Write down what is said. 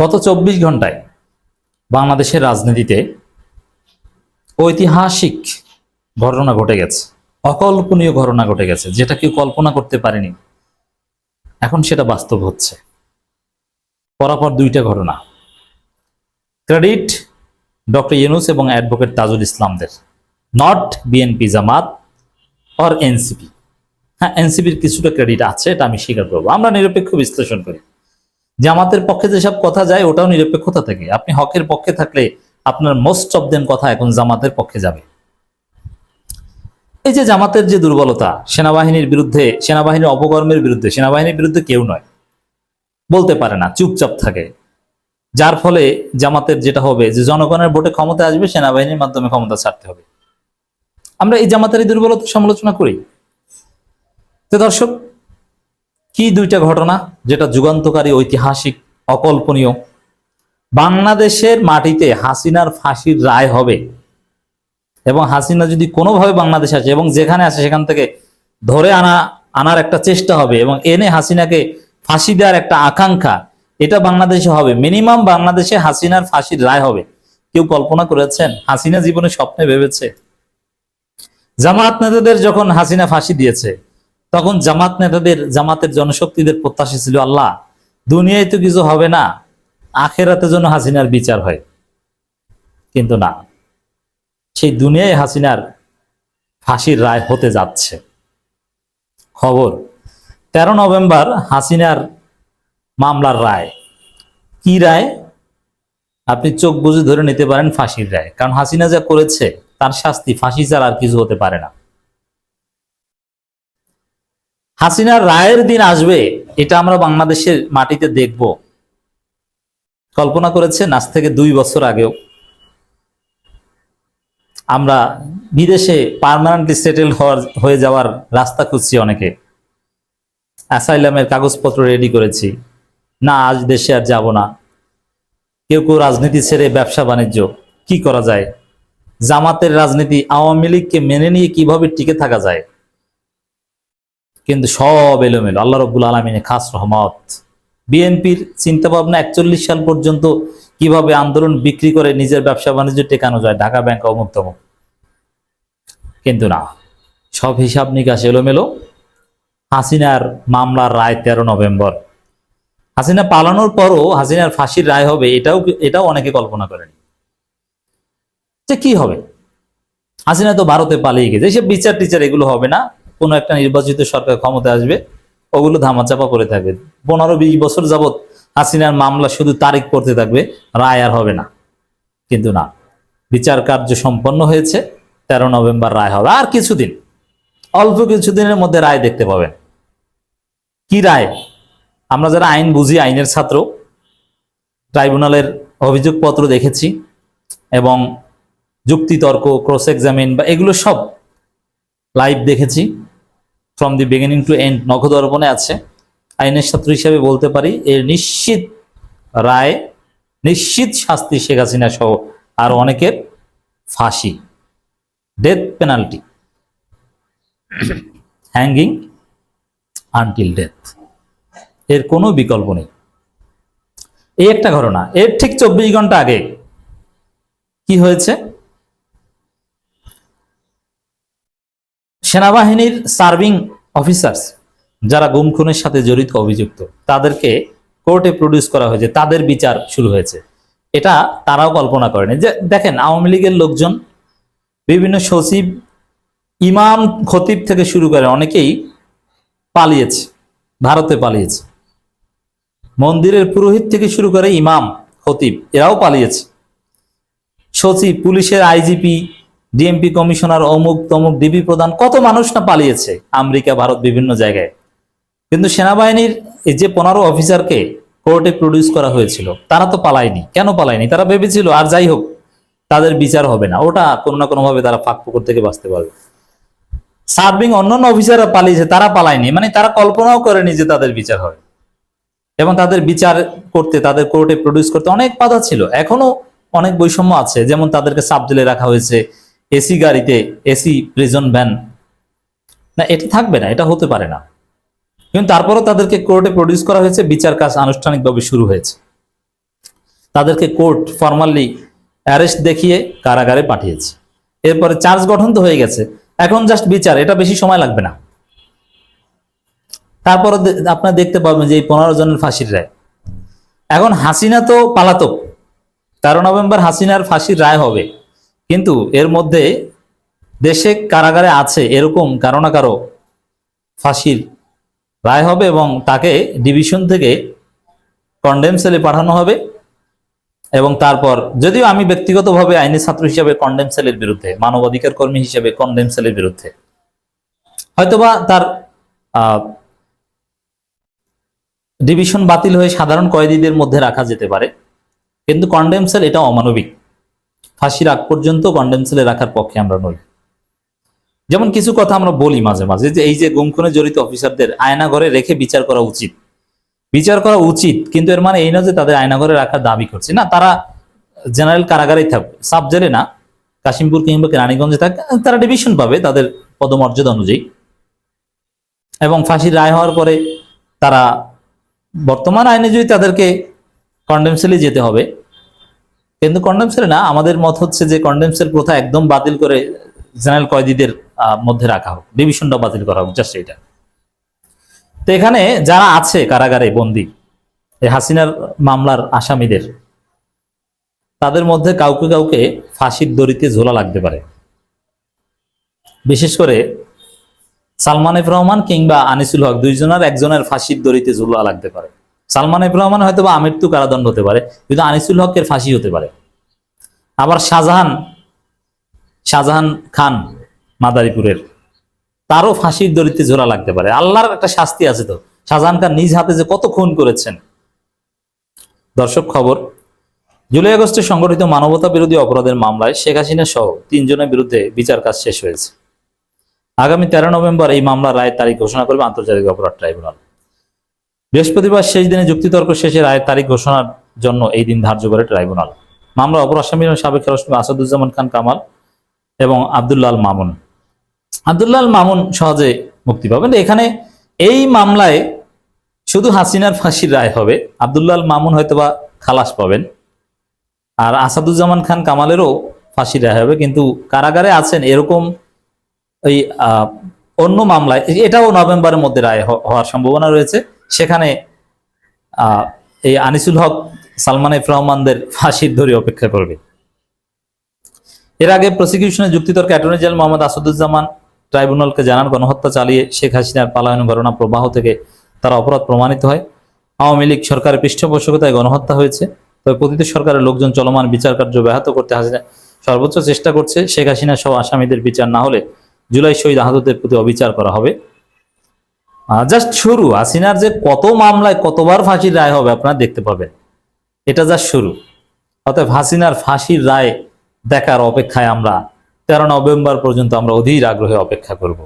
গত চব্বিশ ঘন্টায় বাংলাদেশের রাজনীতিতে ঐতিহাসিক ঘটনা ঘটে গেছে, অকল্পনীয় ঘটনা ঘটে গেছে, যেটা কেউ কল্পনা করতে পারেনি। এখন সেটা বাস্তব হচ্ছে। পরাপর দুইটা ঘটনা। ক্রেডিট ডক্টর ইউনুস এবং advocate Tajul ইসলামদের, not BNP Jamaat or NCP. হ্যাঁ এনসিপির কিছুটা ক্রেডিট আছে, এটা আমি স্বীকার করব। আমরা নিরপেক্ষ বিশ্লেষণ করি। জামাতের পক্ষে যেসব কথা যায়, ওটাও নিরপেক্ষতা থেকে। আপনি হকের পক্ষে থাকলে আপনার মোস্ট অফ দেম কথা এখন জামাতের পক্ষে যাবে। এই যে জামাতের যে দুর্বলতা, সেনাবাহিনীর বিরুদ্ধে, সেনাবাহিনীর অপকর্মের বিরুদ্ধে, সেনাবাহিনীর বিরুদ্ধে কেউ নয়। বলতে পারে না, চুপচাপ থাকে। যার ফলে জামাতের যেটা হবে, যে জনগণের ভোটে ক্ষমতা আসবে, সেনাবাহিনীর মাধ্যমে ক্ষমতা ছাড়তে হবে। আমরা এই জামাতের এই দুর্বলতা সমালোচনা করি। তো দর্শক কি দুইটা ঘটনা যেটা যুগান্তকারী ঐতিহাসিক অকল্পনীয়? বাংলাদেশের মাটিতে হাসিনার ফাঁসির রায় হবে এবং হাসিনা যদি কোনোভাবে বাংলাদেশে আসে এবং যেখানে আসে সেখান থেকে ধরে আনা, আনার একটা চেষ্টা হবে এবং এনে হাসিনাকে ফাঁসি দেওয়ার একটা আকাঙ্ক্ষা, এটা বাংলাদেশে হবে। মিনিমাম বাংলাদেশে হাসিনার ফাঁসির রায় হবে। কেউ কল্পনা করেছেন? হাসিনা জীবনে স্বপ্নে ভেবেছে? জামাত নেতাদের যখন হাসিনা ফাঁসি দিয়েছে তখন জামাত নেতাদের, জামাতের জনশক্তিদের প্রত্যাশা ছিল, আল্লাহ, দুনিয়ায় তো কিছু হবে না, আখেরাতে যেন হাসিনার বিচার হয়। কিন্তু না, সেই দুনিয়ায় হাসিনার ফাঁসির রায় হতে যাচ্ছে। খবর, তেরো নভেম্বর হাসিনার মামলার রায়। কি রায়? আপনি চোখ বুঝে ধরে নিতে পারেন ফাঁসির রায়। কারণ হাসিনা যা করেছে, তার শাস্তি, ফাঁসি ছাড়া আর কিছু হতে পারে না। হাসিনার রায়ের দিন আসবে, এটা আমরা বাংলাদেশের মাটিতে দেখব। কল্পনা করেছেন আজ থেকে দুই বছর আগেও। আমরা বিদেশে পার্মানেন্টলি সেটেল হওয়ার, হয়ে যাওয়ার রাস্তা খুঁজছি অনেকে। অ্যাসাইলামের কাগজপত্র রেডি করেছি। না, আজ দেশে আর যাব না। কেউ কেউ রাজনীতি ছেড়ে ব্যবসা বাণিজ্য, কি করা যায়? জামাতের রাজনীতি আওয়ামী লীগকে মেনে নিয়ে কীভাবে টিকে থাকা যায়? কিন্তু সব এলোমেলো। আল্লাহ রব্বুল আলমিনে খাস রহমত। বিএনপির চিন্তা ভাবনা একচল্লিশ সাল পর্যন্ত কীভাবে আন্দোলন বিক্রি করে নিজের ব্যবসা বাণিজ্য টেকানো যায়, ঢাকা ব্যাংক অমুক তমুক। কিন্তু না, সব হিসাব নিকাশ এলোমেলো। হাসিনার মামলার রায় তেরো নভেম্বর। হাসিনা পালানোর পরও হাসিনার ফাঁসির রায় হবে, এটাও এটাও অনেকে কল্পনা করেনি। যে কি হবে? হাসিনা তো ভারতে পালিয়ে গেছে এসব বিচার টিচার এগুলো হবে না। কোনো একটা নির্বাচিত সরকার ক্ষমতা আসবে, ওগুলো ধামাচাপা করে থাকবে। পনেরো বিশ বছর যাবৎ হাসিনার মামলা শুধু তারিখ পড়তে থাকবে, রায় আর হবে না। কিন্তু না, বিচার কার্য সম্পন্ন হয়েছে, তেরো নভেম্বর রায় হবে। আর কিছুদিন, অল্প কিছুদিনের মধ্যে রায় দেখতে পাবেন। কি রায়? আমরা যারা আইন বুঝি, আইনের ছাত্র, ট্রাইব্যুনালের অভিযোগপত্র দেখেছি এবং যুক্তিতর্ক ক্রস এক্সামিন বা এগুলো সব লাইভ দেখেছি। From the beginning to end নখদর্পণে আছে। আইনের ছাত্র হিসাবে বলতে পারি, এর নিশ্চিত রায়, নিশ্চিত শাস্তি শেখ হাসিনা সহ আর অনেকের ফাঁসি death penalty hanging until death এর কোনো বিকল্প নেই। এই একটা ঘটনা, এর ঠিক চব্বিশ ঘণ্টা আগে কি হয়েছে? সেনাবাহিনীর সার্ভিং অফিসার্স যারা গুম খুনের সাথে জড়িত অভিযুক্ত, তাদেরকে কোর্টে প্রডিউস করা হয়েছে, তাদের বিচার শুরু হয়েছে। এটা তারাও কল্পনা করেনি। যে দেখেন, আওয়ামী লীগের লোকজন, বিভিন্ন সচিব, ইমাম খতিব থেকে শুরু করে অনেকেই পালিয়েছে, ভারতে পালিয়েছে। মন্দিরের পুরোহিত থেকে শুরু করে ইমাম, খতিব, এরাও পালিয়েছে। সচিব, পুলিশের আইজিপি ডিএমপি কমিশনার অমুক তমুক ডিবি প্রধান, কত মানুষ না পালিয়েছে আমেরিকা, ভারত বিভিন্ন জায়গায়। কিন্তু সেনাবাহিনীর এই যে পনেরো অফিসারকে কোর্টে প্রডিউস করা হয়েছিল, তারা তো পালায়নি। কেন পালায়নি? তারা ভেবেছিল, আর যাই হোক, তাদের বিচার হবে না। ওটা কোনো না কোনো ভাবে তারা ফাঁক পুকুর থেকে বাঁচতে পারবে। সার্ভিং অন্যান্য অফিসাররা পালিয়েছে, তারা পালায়নি। মানে তারা কল্পনাও করেনি যে তাদের বিচার হবে। এবং তাদের বিচার করতে, তাদের কোর্টে প্রডিউস করতে অনেক বাধা ছিল। এখনও অনেক বৈষম্য আছে। যেমন তাদেরকে সাব রাখা হয়েছে এসি গাড়িতে, এসি প্রিজন ভ্যান না, এটা থাকবে না, এটা হতে পারে না। কিন্তু তারপরও তাদেরকে কোর্টে প্রডিউস করা হয়েছে, বিচার কাজ আনুষ্ঠানিকভাবে শুরু হয়েছে। তাদেরকে কোর্ট ফর্মালি অ্যারেস্ট দেখিয়ে কারাগারে পাঠিয়েছে। এরপরে চার্জ গঠন তো হয়ে গেছে। এখন জাস্ট বিচার, এটা বেশি সময় লাগবে না। তারপর আপনারা দেখতে পাবেন যে এই পনেরো জনের ফাঁসির রায়। এখন হাসিনা তো পালাতক। তেরো নভেম্বর হাসিনার ফাঁসির রায় হবে। কিন্তু এর মধ্যে দেশে কারাগারে আছে এরকম কারও না কারও ফাঁসির রায় হবে এবং তাকে ডিভিশন থেকে কন্ডেম সেলে পাঠানো হবে এবং তারপর যদিও আমি ব্যক্তিগতভাবে আইনি ছাত্র হিসেবে কন্ডেম সেলের বিরুদ্ধে, মানবাধিকার কর্মী হিসেবে কন্ডেম সেলের বিরুদ্ধে, হয়তোবা তার ডিভিশন বাতিল হয়ে সাধারণ কয়েদিদের মধ্যে রাখা যেতে পারে, কিন্তু কন্ডেম সেল এটা অমানবিক। ফাঁসির আগ পর্যন্ত কন্ডেম সেলে রাখার পক্ষে আমরা নই। যেমন কিছু কথা আমরা বলি মাঝে মাঝে যে এই যে গুমখুনে জড়িত অফিসারদের আয়নাঘরে রেখে বিচার করা উচিত। বিচার করা উচিত, কিন্তু এর মানে এই না যে তাদের আয়নাঘরে রাখার দাবি করছে। না, তারা জেনারেল কারাগারেই থাকবে সাব জেলে না, কাশিমপুর কিংবা রানীগঞ্জে থাক, তারা ডিভিশন পাবে তাদের পদমর্যাদা অনুযায়ী। এবং ফাঁসির রায় হওয়ার পরে তারা বর্তমান আইনে যদি তাদেরকে কন্ডেম সেলে যেতে হবে। কিন্তু কন্ডেম সেলে না, আমাদের মত হচ্ছে যে কন্ডেম সেল প্রথা একদম বাতিল করে জেনারেল কয়েদিদের মধ্যে রাখা হোক ডিভিশনটা বাতিল করা হোক জাস্ট এটা তো এখানে যারা আছে কারাগারে বন্দি, এই হাসিনার মামলার আসামিদের, তাদের মধ্যে কাউকে কাউকে ফাঁসির দড়িতে ঝোলা লাগতে পারে। বিশেষ করে সালমান এফ রহমান কিংবা আনিসুল হক, দুইজনের একজনের ফাঁসির দড়িতে ঝোলা লাগতে পারে। সালমান এফ রহমান হয়তো বা আমৃত্যু কারাদণ্ড হতে পারে, কিন্তু আনিসুল হকের ফাঁসি হতে পারে। আবার শাহজাহান শাহজাহান খান মাদারীপুরের, তারও ফাঁসির দড়িতে ঝোলা লাগতে পারে। আল্লাহর একটা শাস্তি আছে তো। শাহজাহান খান নিজ হাতে যে কত খুন করেছেন। দর্শক খবর, জুলাই আগস্টে সংগঠিত মানবতা বিরোধী অপরাধের মামলায় শেখ হাসিনা সহ তিনজনের বিরুদ্ধে বিচার কাজ শেষ হয়েছে। আগামী তেরো নভেম্বর এই মামলার রায় তারিখ ঘোষণা করবে আন্তর্জাতিক অপরাধ ট্রাইব্যুনাল। বৃহস্পতিবার শেষ দিনে যুক্তিতর্ক শেষে রায়ের তারিখ ঘোষণার জন্য এই দিন ধার্য করে ট্রাইব্যুনাল। মামলা অপর আসামি সাবেক রাষ্ট্রপতি আসাদুজ্জামান খান কামাল এবং আবদুল্লাহ আল মামুন। আবদুল্লাহ আল মামুন সহজে মুক্তি পাবেন। এখানে এই মামলায় শুধু হাসিনার ফাঁসির রায় হবে আবদুল্লাহ আল মামুন হয়তোবা খালাস পাবেন। আর আসাদুজ্জামান খান কামালেরও ফাঁসির রায় হবে। কিন্তু কারাগারে আছেন এরকম ওই অন্য মামলায়, এটাও নভেম্বরের মধ্যে রায় হওয়ার সম্ভাবনা রয়েছে। সেখানে এই আনিসুল হক, সালমান এফ রহমানদের ফাঁসির ধরে অপেক্ষা করবে। এর আগে প্রসিকিউশনের যুক্তিতর্কে অ্যাটর্নি জেনারেল মোহাম্মদ আসাদুজ্জামান ট্রাইব্যুনালকে জানান, গণহত্যা চালিয়ে শেখ হাসিনার পালায়ন ঘটনা প্রবাহ থেকে তারা অপরাধ প্রমাণিত হয়। আওয়ামী লীগ সরকারের পৃষ্ঠপোষকতায় গণহত্যা হয়েছে। তবে প্রতিটি সরকারের লোকজন চলমান বিচার কার্য ব্যাহত করতে হাসিনা সর্বোচ্চ চেষ্টা করছে। শেখ হাসিনা সহ আসামিদের বিচার না হলে জুলাই শহীদ আহতদের প্রতি অবিচার করা হবে। জাস্ট শুরু। হাসিনার যে কত মামলায় কতবার ফাঁসির রায় হবে আপনারা দেখতে পাবেন। এটা জাস্ট শুরু। অতএব হাসিনার ফাঁসির রায় দেখার অপেক্ষায় আমরা তেরো নভেম্বর পর্যন্ত আমরা অধীর আগ্রহে অপেক্ষা করব।